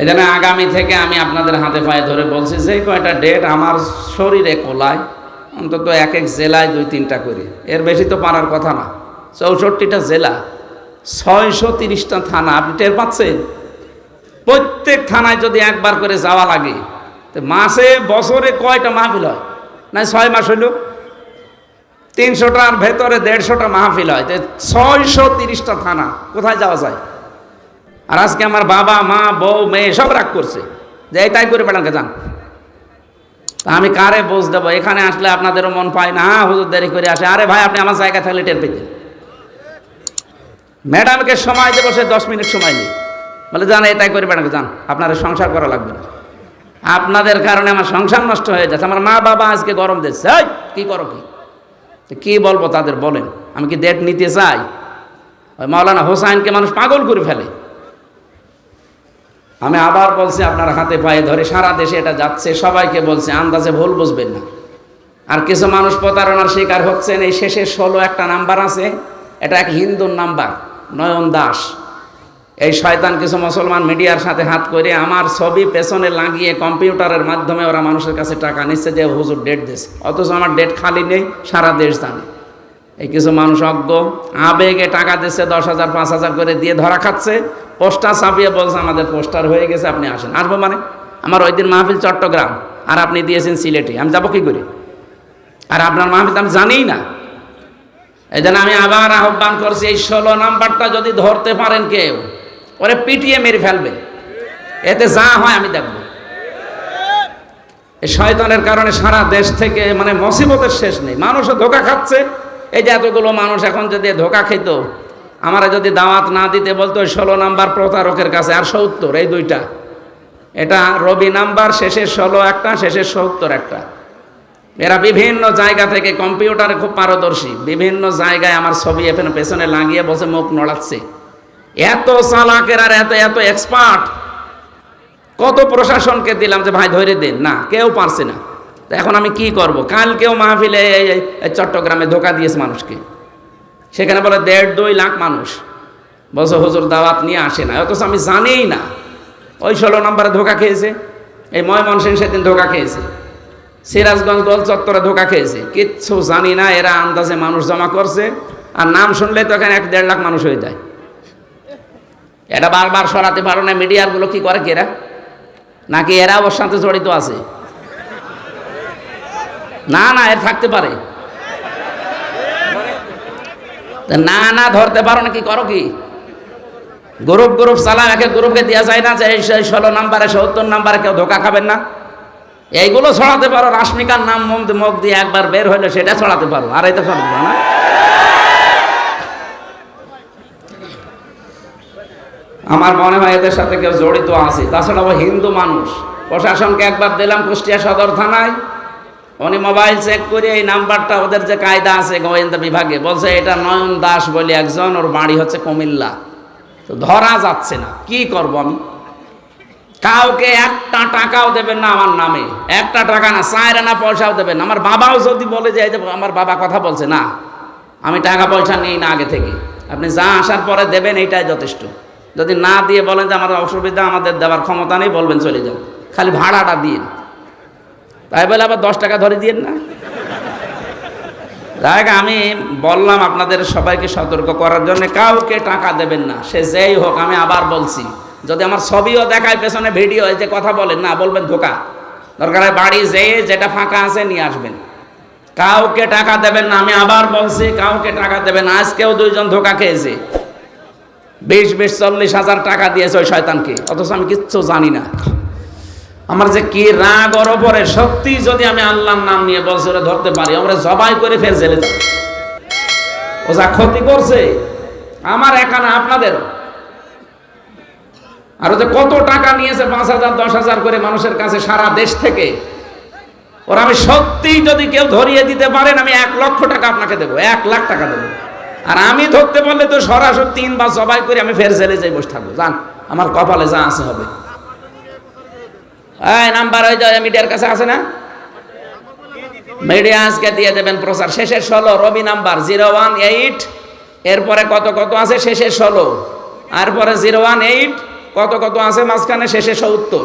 এই জন্য আগামী থেকে আমি আপনাদের হাতে পায়ে ধরে বলছি, যে কয়টা ডেট আমার শরীরে কোলায়, অন্তত এক এক জেলায় দুই তিনটা করে। এর বেশি তো পারার কথা না। চৌষট্টিটা জেলা, ছয়শো তিরিশটা থানা, আপনি টের পাচ্ছেন? প্রত্যেক থানায় যদি একবার করে যাওয়া লাগে, তো মাসে, বছরে কয়টা মাহফিল হয়? না, ছয় মাস হইল? তিনশোটার ভেতরে দেড়শোটা মাহফিল হয়। তো ছয়শো তিরিশটা থানা, কোথায় যাওয়া যায়? আর আজকে আমার বাবা, মা, বউ, মেয়ে সব রাগ করছে। যে এই তাই করে বেড়াকে যান। আমি কারে বোঝ দেবো? এখানে আসলে আপনাদেরও মন পায় না। হ্যাঁ হুজুর দেরি করে আসে। আরে ভাই, আপনি আমার জায়গা থাকলে টের পেতেন। ম্যাডামকে সময় দেবো, সে দশ মিনিট সময় নেই। বলে, যান এটাই করে বেড়াকে যান। আপনার সংসার করা লাগবে না। আপনাদের কারণে আমার সংসার নষ্ট হয়ে যাচ্ছে। আমার মা বাবা আজকে গরম দিচ্ছে। কি করো কি? কি বলব তাদের বলেন। আমি কি ডেট নিতে চাই? ওই মাওলানা হোসাইনকে মানুষ পাগল করে ফেলে। আমি আবার বলছি, আপনার হাতে পায়ে ধরে সারা দেশে এটা যাচ্ছে, সবাইকে বলছে, আন্দাজে ভুল বুঝবেন না। আর কিছু মানুষ প্রতারণার শিকার হচ্ছেন, এই শেষের ষোলো একটা নাম্বার আছে, এটা এক হিন্দুর নাম্বার, নয়ন দাস। এই শয়তান কিছু মুসলমান মিডিয়ার সাথে হাত করে আমার ছবি পেছনে লাগিয়ে কম্পিউটারের মাধ্যমে ওরা মানুষের কাছে টাকা নিচ্ছে, যে হুজুর ডেট দিচ্ছে অথচ আমার ডেট খালি নেই, সারা দেশ জানে। এই কিছু মানুষ অজ্ঞ, আবেগে টাকা দিচ্ছে দশ হাজার, পাঁচ হাজার করে দিয়ে ধরা খাচ্ছে। পোস্টার ছাপিয়ে বলছে, আমাদের পোস্টার হয়ে গেছে, আপনি আসেন। আসব মানে? আমার ওই দিন মাহফিল চট্টগ্রাম, আর আপনি দিয়েছেন সিলেটে। আমি যাব কি করে? আর আপনার মাহফিল আমি জানিই না। এই আমি আবার আহ্বান করছি, এই ষোলো নাম্বারটা যদি ধরতে পারেন কেউ, ওরে পিটিয়ে মেরে ফেলবেন এতে যা হয় আমি দেখব। এই শয়তানের কারণে সারা দেশ থেকে মানে মসিবতের শেষ নেই। মানুষও ধোকা খাচ্ছে এই যে এতগুলো মানুষ এখন যদি ধোকা খেত, আমারা যদি দাওয়াত না দিতে বলতো ষোলো নাম্বার প্রতারকের কাছে, আর সত্তর, এই দুইটা। এটা রবি নাম্বার, শেষের ষোলো একটা, শেষের সত্তর একটা। এরা বিভিন্ন জায়গা থেকে, কম্পিউটারে খুব পারদর্শী, বিভিন্ন জায়গায় আমার ছবি এখানে পেছনে লাগিয়ে বসে মুখ নড়াচ্ছে। এত চালাকের আর এত এত এক্সপার্ট কত প্রশাসনকে দিলাম যে, ভাই, ধরে দিন। না, কেউ পারছে না। এখন আমি কি করব? কালকেও মাহফিলে চট্টগ্রামে ধোকা দিয়েছে মানুষকে। সেখানে বলে দেড় দুই লাখ মানুষ। বছর হুজুর, দাওয়াত নিয়ে আসে না। অথচ আমি জানিই না। ওই ষোলো নম্বরে ধোকা খেয়েছে। এই ময়মনসিং সেদিন ধোকা খেয়েছে। সিরাজগঞ্জ গোল চত্বরে ধোকা খেয়েছে। কিচ্ছু জানি না, এরা আন্দাজে মানুষ জমা করছে। আর নাম শুনলে তো এখানে এক দেড় লাখ মানুষ হয়ে যায়। এটা বারবার সরাতে পারো না মিডিয়ারগুলো কি করে কেরা নাকি এরা ওর সাথে জড়িত আছে? না না, এর থাকতে পারে। না না ধরতে পারো না কি করো কি? গ্রুপ গ্রুপ চালাম একে গ্রুপকে দেওয়া যায় না যে এই ষোলো নাম্বারে, সত্তর নাম্বারে কেউ ধোকা খাবেন না। এইগুলো ছড়াতে পারো, রাশ্মিকার নাম মুখ দিয়ে একবার বের হইল, সেটা ছড়াতে পারো, আর এটা ছড়াতে পারো না। আমার মনে হয় এদের সাথে কেউ জড়িত আছে। তাছাড়া ও হিন্দু মানুষ। প্রশাসনকে একবার দিলাম কুষ্টিয়া সদর থানায়। উনি মোবাইল চেক করে এই নাম্বারটা ওদের যে কায়দা আছে গোয়েন্দা বিভাগে, বলছে এটা নয়ন দাস বলে একজন, ওর বাড়ি হচ্ছে কুমিল্লা। তো ধরা যাচ্ছে না, কি করব আমি? কাউকে একটা টাকাও দেবেন না আমার নামে, একটা টাকা না চায়ের না পয়সাও দেবেন আমার বাবাও যদি বলে যে আমার বাবা কথা বলছে, না, আমি টাকা পয়সা নিই না আগে থেকে। আপনি যা আসার পরে দেবেন, এইটাই যথেষ্ট। যদি না দিয়ে বলেন যে, আমার অসুবিধা আমাদের দেওয়ার ক্ষমতা নেই, বলবেন চলে যাও খালি ভাড়াটা দিন। তাই বলে আবার দশ টাকা ধরে দিয়েন না? দেখ আমি বললাম আপনাদের সবাইকে সতর্ক করার জন্য, কাউকে টাকা দেবেন না, সে যেই হোক, আমি আবার বলছি, যদি আমার ছবিও দেখায় পেছনে ভিডিও যে কথা বলেন, না, বলবেন ধোকা। দরকার হয় বাড়ি যেয়ে যেটা ফাঁকা আছে নিয়ে আসবেন। কাউকে টাকা দেবেন না, আমি আবার বলছি, কাউকে টাকা দেবেন। আজকেও দুইজন ধোকা খেয়েছে। বিশ বিশ, চল্লিশ হাজার টাকা দিয়েছে ওই শয়তানকে, অথচ আমি কিচ্ছু জানি না। আমার যে কি রাগ ওর সত্যি যদি আমি আল্লাহর নাম নিয়ে বলছে ওরা ধরতে পারি, আমরা জবাই করে ফের জেলে যাব। ও যা ক্ষতি করছে, আমার এখানে আপনাদের। আর ও যে কত টাকা নিয়েছে, পাঁচ হাজার, দশ হাজার করে মানুষের কাছে সারা দেশ থেকে। ওরা আমি সত্যি যদি কেউ ধরিয়ে দিতে পারেন, আমি এক লক্ষ টাকা আপনাকে দেবো, এক লাখ টাকা দেবো। আর আমি ধরতে পারলে তো সরাসরি তিন বা জবাই করে আমি ফের জেলে যাই, বসে থাকব। জান আমার কপালে যা আছে হবে। এই, নাম্বার ওই মিডিয়ার কাছে আছে না? মিডিয়া আজকে দিয়ে দেবেন প্রচার। শেষের ষোলো, Robi number, zero one eight. এরপরে কত কত আছে? শেষের ষোলো। আর পরে জিরো ওয়ান এইট, কত কত আছে? মাঝখানে শেষে সত্তর।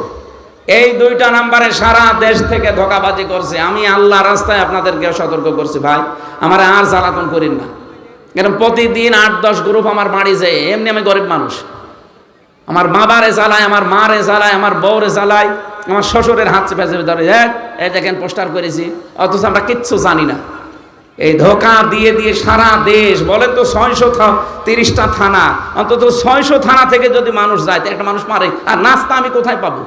এই দুইটা নাম্বারে সারা দেশ থেকে ধোকাবাজি করছে। আমি আল্লাহ রাস্তায় আপনাদেরকে সতর্ক করছি, ভাই। আমার আর জ্বালাতন করিন না। এরকম প্রতিদিন আট, দশ গ্রুপ আমার বাড়ি যায়। এমনি আমি গরিব মানুষ। আমার বাবারে জ্বালায় আমার মারে জ্বালায় আমার বউরে জ্বালায় আমার শ্বশুরের হাত চেপে চেপে ধরে "হ্যাঁ, এই দেখেন পোস্টার করেছি অথচ আমরা কিচ্ছু জানি না। এই ধোকা দিয়ে দিয়ে সারা দেশ বলেন তো ছয়শো তিরিশটা থানা অন্তত ছয়শো থানা থেকে যদি মানুষ যায় একটা মানুষ মারে আর নাস্তা আমি কোথায় পাবো?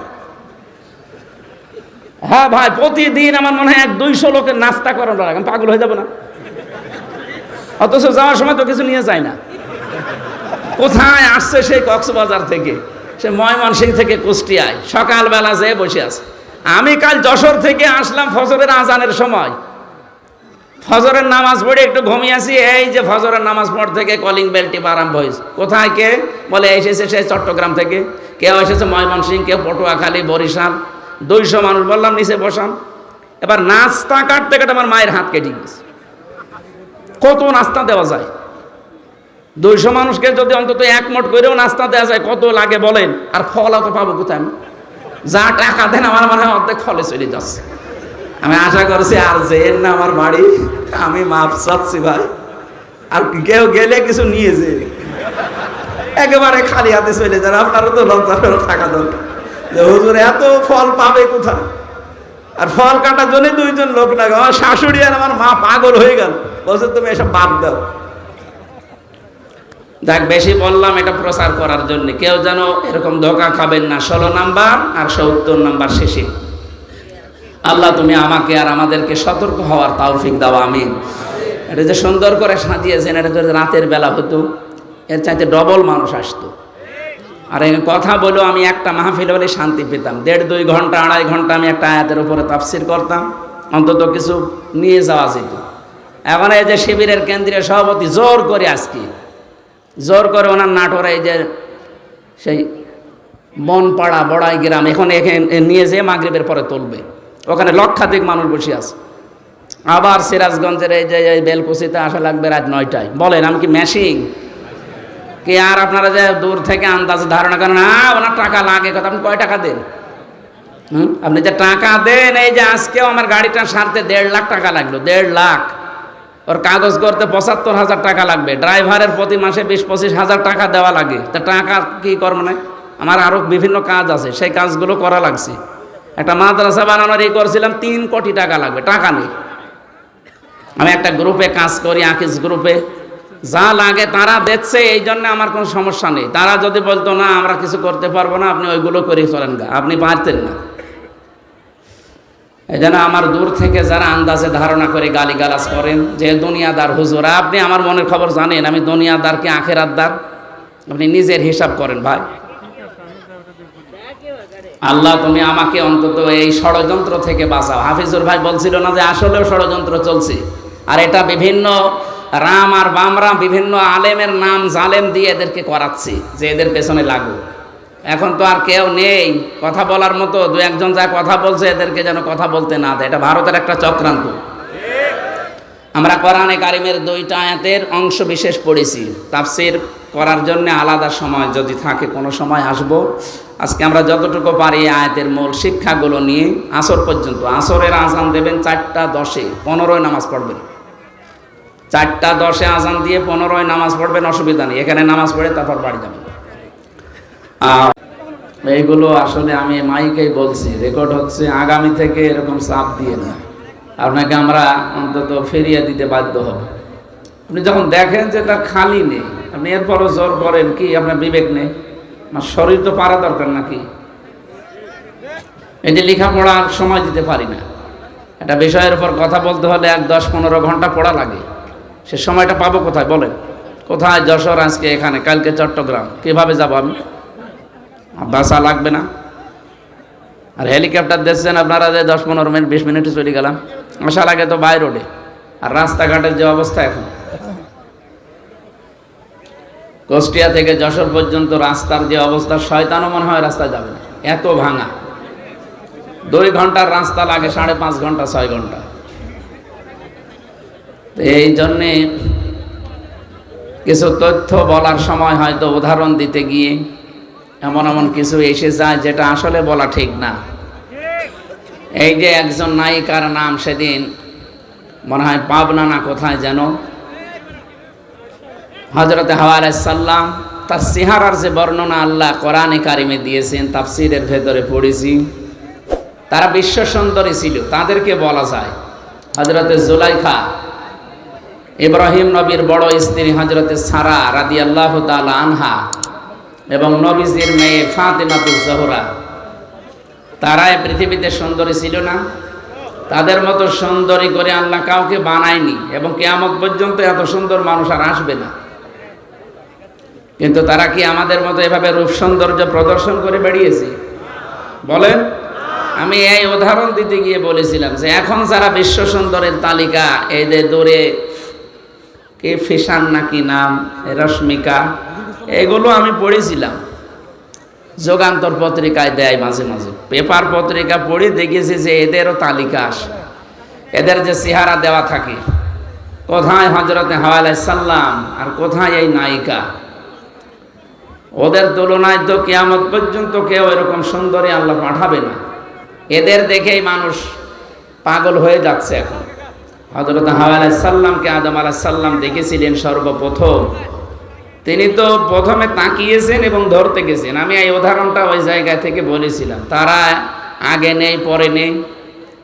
হ্যাঁ ভাই প্রতিদিন আমার মনে হয় এক দুইশো লোকের নাস্তা করানো লাগে আমি পাগল হয়ে যাব না। অথচ যাওয়ার সময় তো কিছু নিয়ে যায় না। কোথায় আসছে সেই কক্সবাজার থেকে? সে ময়মনসিং থেকে কুষ্টিয়ায়, সকালবেলা যেয়ে বসে আছে। আমি কাল যশোর থেকে আসলাম ফজরের আজানের সময়। ফজরের নামাজ পড়ে একটু ঘুমিয়ে ঘুমিয়েছি এই যে ফজরের নামাজ পড় থেকে কলিং বেল টিপ আরম্ভ হয়েছে। কোথায় কে? বলে, এসেছে সে চট্টগ্রাম থেকে। কেউ এসেছে ময়মনসিং কেউ পটুয়াখালী, বরিশাল। দুইশো মানুষ বললাম, নিচে বসান। এবার নাস্তা কাটতে কাটতে আমার মায়ের হাত কেটে গেছে। কত নাস্তা দেওয়া যায়? দুইশো মানুষকে যদি অন্তত এক মোট করেও নাস্তা দেওয়া যায়, কত লাগে বলেন? আর ফল অত পাবো কোথায়? যা টাকা দেন, আমার মনে হয় অর্ধেক ফলে চলে যাচ্ছে। আমি আশা করছি আর যেন না আমার বাড়ি, আমি মাপ চাচ্ছি ভাই। আর কেউ গেলে কিছু নিয়ে যে। একেবারে খালি হাতে চলে যান, আপনারও তো লজ্জা থাকা দরকার। হুজুর, এত ফল পাবে কোথায়? আর ফল কাটার জন্য দুইজন লোক লাগে আমার শাশুড়ি আর আমার মা পাগল হয়ে গেল। বলছে, তুমি এসব বাদ দাও। যাক, বেশি বললাম, এটা প্রচার করার জন্য। কেউ যেন এরকম ধোকা খাবেন না। ষোলো নাম্বার আর সত্তর নাম্বার শেষে। আল্লাহ, তুমি আমাকে আর আমাদেরকে সতর্ক হওয়ার তাওফিক দাও আমি এটা যে সুন্দর করে সাজিয়েছেন, এটা যদি রাতের বেলা হতো, এর চাইতে ডবল মানুষ আসতো। আর এই কথা বলেও আমি একটা মাহফিল হলে শান্তি পেতাম। দেড়, দুই ঘণ্টা, আড়াই ঘণ্টা আমি একটা আয়াতের উপরে তাফসির করতাম। অন্তত কিছু নিয়ে যাওয়া যেত। এখন এই যে শিবিরের কেন্দ্রীয় সভাপতি জোর করে আজকে জোর করে ওনার নাটোরে এই যে সেই বনপাড়া বড়াই গ্রাম, এখন এখানে নিয়ে যেয়ে মাগরিবের পরে তুলবে। ওখানে লক্ষাধিক মানুষ বসে আছে। আবার সিরাজগঞ্জের এই যে এই বেলকুচিতে আসা লাগবে রাত নয়টায়। বলেন, আমি কি মেশিং কি আর আপনারা যে দূর থেকে আন্দাজ ধারণা করেন, না, ওনার টাকা লাগে, কথা আপনি কয় টাকা দেন? হুম? আপনি যে টাকা দেন, এই যে আজকেও আমার গাড়িটা সারতে দেড় লাখ টাকা লাগল, দেড় লাখ। ওর কাগজ করতে পঁচাত্তর হাজার টাকা লাগবে। ড্রাইভারের প্রতি মাসে বিশ পঁচিশ হাজার টাকা দেওয়া লাগে। তা টাকা কি কর মানে? আমার আরও বিভিন্ন কাজ আছে, সেই কাজগুলো করা লাগছে। একটা মাদ্রাসা বানানোর এই করছিলাম, তিন কোটি টাকা লাগবে, টাকা নেই। আমি একটা গ্রুপে কাজ করি, আকিস গ্রুপে। যা লাগে তারা দেখছে, এই জন্য আমার কোনো সমস্যা নেই। তারা যদি বলতো, না, আমরা কিছু করতে পারব না, আপনি ওইগুলো করে চলেন গা। আপনি পারতেন না। জন্য আমার দূর থেকে যারা আন্দাজে ধারণা করে গালিগালাজ করেন যে, দুনিয়াদার হুজুর, আপনি আমার মনের খবর জানেন, আমি দুনিয়াদার কি আখেরাতদার আপনি নিজের হিসাব করেন, ভাই। আল্লাহ, তুমি আমাকে অন্তত এই ষড়যন্ত্র থেকে বাঁচাও। হাফিজুর ভাই বলছিল না যে, আসলেও ষড়যন্ত্র চলছে। আর এটা বিভিন্ন রাম আর বামরা বিভিন্ন আলেমের নাম জালেম দিয়ে এদেরকে করাচ্ছি, যে এদের পেছনে লাগু। এখন তো আর কেউ নেই। কথা বলার মতো দু একজন যা কথা বলছে, এদেরকে যেন কথা বলতে না দেয়। এটা ভারতের একটা চক্রান্ত। আমরা কোরআনে কারিমের দুইটা আয়াতের অংশ বিশেষ পড়েছি। তাফসির করার জন্য আলাদা সময় যদি থাকে, কোনো সময় আসব। আজকে আমরা যতটুকু পারি আয়াতের মূল শিক্ষাগুলো নিয়ে, আসর পর্যন্ত। আসরের আজান দেবেন চারটা দশে পনেরোই নামাজ পড়বেন। চারটা দশে আজান দিয়ে পনেরোই নামাজ পড়বেন, অসুবিধা নেই। এখানে নামাজ পড়ে তারপর বাড়ি যাবেন। এইগুলো আসলে আমি মাইকেই বলছি। রেকর্ড হচ্ছে, আগামী থেকে এরকম চাপ দিয়ে না। আপনাকে আমরা অন্তত ফিরিয়ে দিতে বাধ্য হব। আপনি যখন দেখেন যে তার খালি নেই, আপনি এরপরও জোর করেন কি? আপনার বিবেক নেই। আমার শরীর তো পারা দরকার নাকি? এই যে লেখাপড়ার সময় দিতে পারি না। একটা বিষয়ের উপর কথা বলতে হলে এক দশ পনেরো ঘণ্টা পড়া লাগে। সে সময়টা পাবো কোথায়? বলেন। কোথায় যশোর আজকে এখানে? কালকে চট্টগ্রাম। কীভাবে যাব আমি? বাসা লাগবে না। আর হেলিকপ্টার দেখছেন আপনারা যে দশ পনেরো মিনিট, বিশ মিনিটে চলে গেলাম। আসা লাগে তো বাই রোডে। আর রাস্তাঘাটের যে অবস্থা এখন। কুষ্টিয়া থেকে যশোর পর্যন্ত রাস্তার যে অবস্থা, শয়তানও মনে হয় রাস্তা যাবে না। এত ভাঙা। দুই ঘণ্টার রাস্তা লাগে, সাড়ে পাঁচ ঘণ্টা, ছয় ঘণ্টা। এই জন্যে কিছু তথ্য বলার সময় হয়তো উদাহরণ দিতে গিয়ে এমন এমন কিছু এসে যায় যেটা আসলে বলা ঠিক না। এই যে একজন নায়িকার নাম সেদিন মনে হয় পাবনা না কোথায় যেন। হজরত হাওয়ার সাল্লাম তার সিহারার যে বর্ণনা আল্লাহ কোরআনে কারিমে দিয়েছেন, তাফসিরের ভেতরে পড়েছি। তারা বিশ্ব সুন্দরী ছিল, তাদেরকে বলা যায়। হজরতে জুলাইখা, ইব্রাহিম নবীর বড় স্ত্রী হজরতে সারা রাদি আল্লাহ আনহা এবং নবীজির মেয়ে ফাতেমাতুল জহরা। তারাই পৃথিবীতে সুন্দরী ছিল না। তাদের মতো সুন্দরী করে আল্লাহ কাউকে বানায়নি এবং কেয়ামত পর্যন্ত এত সুন্দর মানুষ আর আসবে না। কিন্তু তারা কি আমাদের মতো এভাবে রূপ সৌন্দর্য প্রদর্শন করে বেরিয়েছে বলেন, আমি এই উদাহরণ দিতে গিয়ে বলেছিলাম যে এখন যারা বিশ্ব সুন্দরের তালিকা, এদের দূরে কে ফিসান নাকি নাম, রশ্মিকা, এগুলো আমি পড়েছিলাম। যোগান্তর পত্রিকায় দেয় মাঝে মাঝে। পেপার পত্রিকা পড়ে দেখেছি যে এদেরও তালিকা আসে। এদের যে চেহারা দেওয়া থাকে, কোথায় হজরতে হাওয়ালাই সাল্লাম আর কোথায় এই নায়িকা? ওদের তুলনায় তো কেয়ামত পর্যন্ত কেউ এরকম সুন্দরী আল্লাহ পাঠাবে না। এদের দেখেই মানুষ পাগল হয়ে যাচ্ছে এখন। হজরত হাওয়া সাল্লামকে আদম আলাহ সাল্লাম দেখেছিলেন সর্বপ্রথম। তিনি তো প্রথমে তাকিয়েছেন এবং ধরতে গেছেন। আমি এই উদাহরণটা ওই জায়গা থেকে বলেছিলাম। তারা আগে নেই, পরে নেই।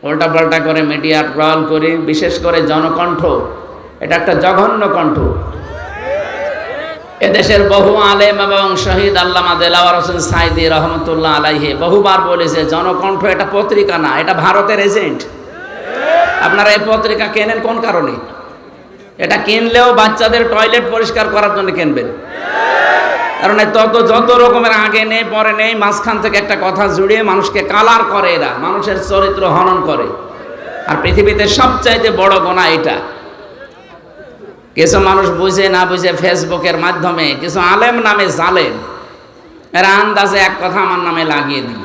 উল্টাপাল্টা করে মিডিয়া ট্রল করে, বিশেষ করে জনকণ্ঠ। এটা একটা জঘন্য কণ্ঠ। এদেশের বহু আলেম এবং শহীদ আল্লামা দেলাওয়ার হোসেন সাইদি রহমতুল্লাহ আলাইহে বহুবার বলেছে, জনকণ্ঠ এটা পত্রিকা না, এটা ভারতের এজেন্ট। আপনারা এই পত্রিকা কেনেন কোন কারণে? এটা কিনলেও বাচ্চাদের টয়লেট পরিষ্কার করার জন্য কিনবেন। কারণ তত যত রকমের আগে নেই, পরে নেই, মাঝখান থেকে একটা কথা জুড়িয়ে মানুষকে কালার করে এরা, মানুষের চরিত্র হনন করে। আর পৃথিবীতে সবচাইতে বড় গোনা এটা কিছু মানুষ বুঝে না বুঝে ফেসবুকের মাধ্যমে, কিছু আলেম নামে জালেম। এরা আন্দাজে এক কথা আমার নামে লাগিয়ে দিল।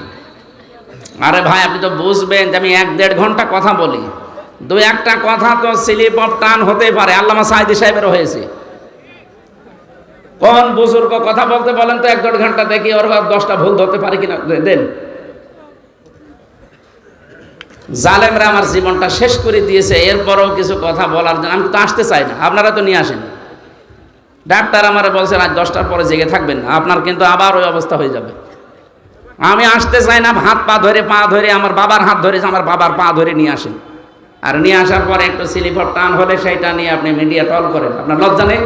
আরে ভাই, আপনি তো বুঝবেন যে আমি এক দেড় ঘণ্টা কথা বলি। দু একটা কথা তো স্লিপ অফ টান হতে পারে। আল্লামা সাহিদি সাহেবেরও হয়েছে। কোন বুজুর্গ কথা বলতে বলেন তো এক দেড় ঘণ্টা দেখি ওর দশটা ভুল ধরতে পারে কিনা। দেন। জালেমরা আমার জীবনটা শেষ করে দিয়েছে, এরপরও কিছু কথা বলার জন্য। আমি তো আসতে চাই না, আপনারা তো নিয়ে আসেন। ডাক্তার আমার বলছেন, আজ দশটার পরে জেগে থাকবেন না। আপনার কিন্তু আবার ওই অবস্থা হয়ে যাবে। আমি আসতে চাই না, হাত পা ধরে পা ধরে, আমার বাবার হাত ধরে, আমার বাবার পা ধরে নিয়ে আসেন। আর নিয়ে আসার পরে একটু স্লিপার টান হলে সেইটা নিয়ে আপনি মিডিয়া টল করেন। আপনার লজ্জা নেই?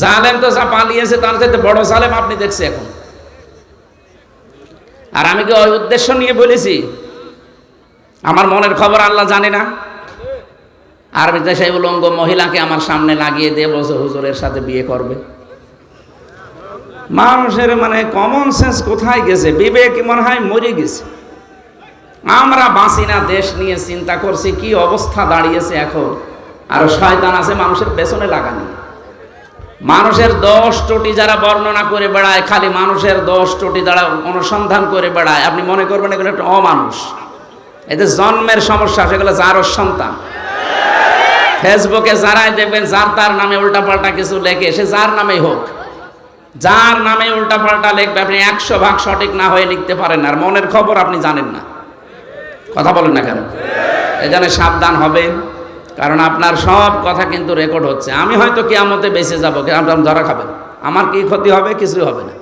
জালেম তো যা পালিয়েছে, তার চাইতে বড় জালেম আপনি দেখছে এখন। আর আমি কি ওই উদ্দেশ্য নিয়ে বলেছি? আমার মনের খবর আল্লাহ জানে না। আর সেই উলঙ্গ মহিলাকে আমার সামনে লাগিয়ে দিয়ে বলছে, হুজুরের সাথে বিয়ে করবে। মানুষের মানে কমন সেন্স কোথায় গেছে? বিবেক মনে হয় মরে গেছে। আমরা বাঁচি না, দেশ নিয়ে চিন্তা করছি, কি অবস্থা দাঁড়িয়েছে এখন? আর শয়তান আছে মানুষের পেছনে লাগানি। মানুষের দশ টোটি যারা বর্ণনা করে বেড়ায়, খালি মানুষের দশ টোটি যারা অনুসন্ধান করে বেড়ায়, আপনি মনে করবেন এগুলো একটা অমানুষ। এতে জন্মের সমস্যা সেগুলো যারও সন্তান। ফেসবুকে যারাই দেখবেন, যার তার নামে উল্টাপাল্টা কিছু লেখে, সে যার নামেই হোক। যার নামে উল্টাপাল্টা লিখবে, আপনি একশো ভাগ সঠিক না হয়ে লিখতে পারেন আর মনের খবর আপনি জানেন না। কথা বলেন না কেন? এই জন্য সাবধান হবেন, কারণ আপনার সব কথা কিন্তু রেকর্ড হচ্ছে। আমি হয়তো কেয়ামতে বেঁচে যাব আপনার ধরা খাবেন। আমার কি ক্ষতি হবে? কিছুই হবে না।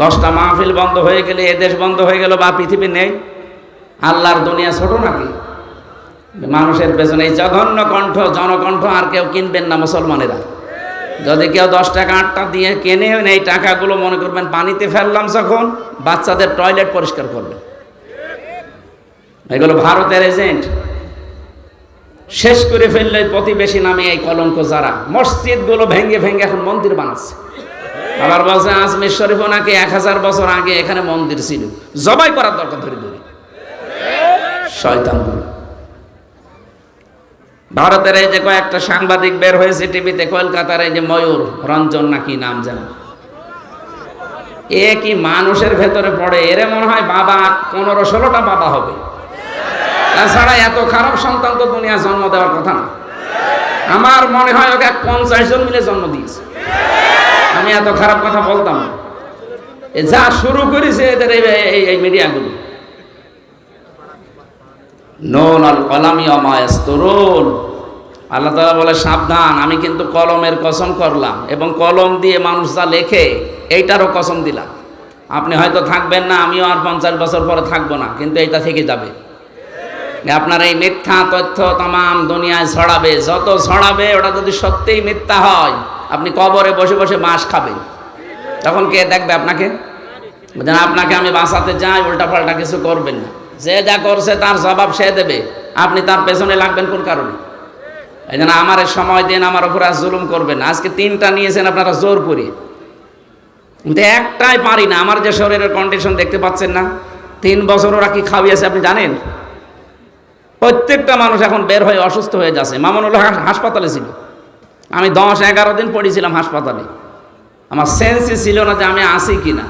দশটা মাহফিল বন্ধ হয়ে গেলে, এ দেশ বন্ধ হয়ে গেল বা পৃথিবী নেই। আল্লাহর দুনিয়া ছোট নাকি? মানুষের পেছনে এই জঘন্য কণ্ঠ, জনকণ্ঠ আর কেউ কিনবেন না মুসলমানেরা। যদি কেউ দশ টাকা, আটটা দিয়ে কেনে এই টাকাগুলো, মনে করবেন পানিতে ফেললাম যখন, বাচ্চাদের টয়লেট পরিষ্কার করবেন এগুলো ভারতের এজেন্ট। শেষ করে ফেললে প্রতিবেশী নামে এই কলঙ্ক যারা। মসজিদগুলো ভেঙে ভেঙে এখন মন্দির বানাচ্ছে। আবার বলছে আজমির শরীফ ওনাকে এক হাজার বছর আগে এখানে মন্দির ছিল। জবাই করার দরকার ধরে ধরে। শয়তানগুলো। ভারতের এই যে কয়েকটা সাংবাদিক বের হয়েছে টিভিতে, কলকাতার এই যে ময়ূর, রঞ্জন নাকি নাম যেন। এ কি মানুষের ভেতরে পড়ে? এরে মনে হয় বাবা, পনেরো ষোলোটা বাবা হবে। তাছাড়া এত খারাপ সন্তান তো দুনিয়া জন্ম দেওয়ার কথা না। আমার মনে হয় ওকে পঞ্চাশ জন মিলে জন্ম দিয়েছে। আমি এত খারাপ কথা বলতাম যা শুরু করেছে এদের এই- মিডিয়াগুলো নুন আল কলামি অমায়াস তরুণ আল্লাহ তালা বলে, সাবধান, আমি কিন্তু কলমের কসম করলাম এবং কলম দিয়ে মানুষ যা লেখে, এইটারও কসম দিলাম। আপনি হয়তো থাকবেন না, আমিও আর পঞ্চাশ বছর পরে থাকব না, কিন্তু এইটা থেকে যাবে। আপনার এই মিথ্যা তথ্য তাম দুনিয়ায় ছড়াবে, যত ছড়াবে, ওটা যদি সত্যিই মিথ্যা হয়, আপনি কবরে বসে বসে মাস খাবেন। তখন কে দেখবে আপনাকে? আপনাকে আমি বাঁচাতে যাই উল্টাপাল্টা কিছু করবেন না। যে যা করছে তার জবাব সে দেবে। আপনি তার পেছনে লাগবেন কোন কারণে? এই জন্য আমার সময় দিন, আমার উপর আর জুলুম করবেন আজকে তিনটা নিয়েছেন আপনারা জোর করে। কিন্তু একটাই পারি না, আমার যে শরীরের কন্ডিশন দেখতে পাচ্ছেন না, তিন বছর ওরা কি খাওয়িয়েছে আপনি জানেন? প্রত্যেকটা মানুষ এখন বের হয়ে অসুস্থ হয়ে যাচ্ছে। মামুনুল হাসপাতালে ছিল। আমি দশ এগারো দিন পড়েছিলাম হাসপাতালে। আমার সেন্সই ছিল না যে আমি আসি কি না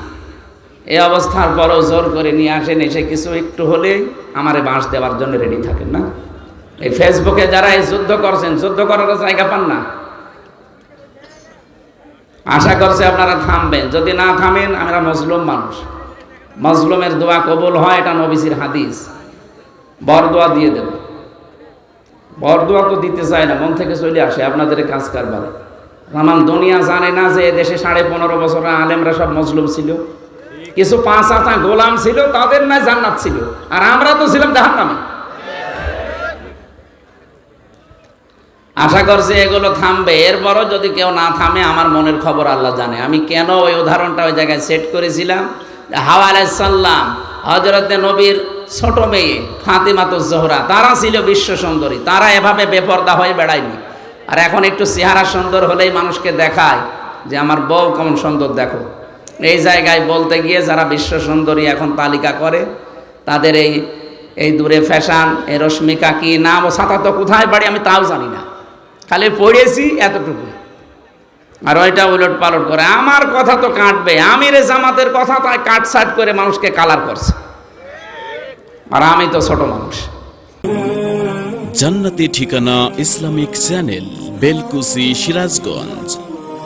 এই অবস্থার পরও জোর করে নিয়ে আসেন, এসে কিছু একটু হলেই আমারে বাঁশ দেওয়ার জন্য রেডি থাকেন না। এই ফেসবুকে যারা এই যুদ্ধ করছেন, যুদ্ধ করার জায়গা পান না। আশা করছে আপনারা থামবেন। যদি না থামেন, আমরা মজলুম মানুষ। মজলুমের দোয়া কবুল হয়, এটা নবিসির হাদিস। বরদোয়া দিয়ে দেব। বরদোয়া তো দিতে চায় না, মন থেকে চলে আসে আপনাদের কাজ কারবারে। আমার দুনিয়া জানে না যে দেশে সাড়ে পনেরো বছর আলেমরা সব মজলুম ছিল। কিছু পাঁচ আতা গোলাম ছিল, তাদের না জান্নাত ছিল। আর আমরা তো ছিলাম জাহান নামে আশা করছি এগুলো থামবে। এরপরও যদি কেউ না থামে, আমার মনের খবর আল্লাহ জানে। আমি কেন ওই উদাহরণটা ওই জায়গায় সেট করেছিলাম? হাওয়া আলাইসাল্লাম হজরতে নবীর ছোট মেয়ে ফাতিমাতো জোহরা, তারা ছিল বিশ্ব সুন্দরী। তারা এভাবে বেপর্দা হয়ে বেড়ায়নি। আর এখন একটু চেহারা সুন্দর হলেই মানুষকে দেখায় যে আমার বউ কেমন সুন্দর দেখো। এই জায়গায় বলতে গিয়ে যারা বিশ্ব সুন্দরী এখন তালিকা করে, তাদের এই এই দূরে ফ্যাশন, এই রশ্মিকা কি নাম ও সাঁতার তো কোথায় বাড়ি আমি তাও জানি না। খালি পড়েছি এতটুকু। আর ওইটা উলট পালট করে, আমার কথা তো কাটবে, আমির জামাতের কথা তাই কাটসাট করে মানুষকে কালার করছে। আর আমি তো ছোট মানুষ। জান্নাতি ঠিকানা ইসলামিক চ্যানেল বেলকুসি সিরাজগঞ্জ।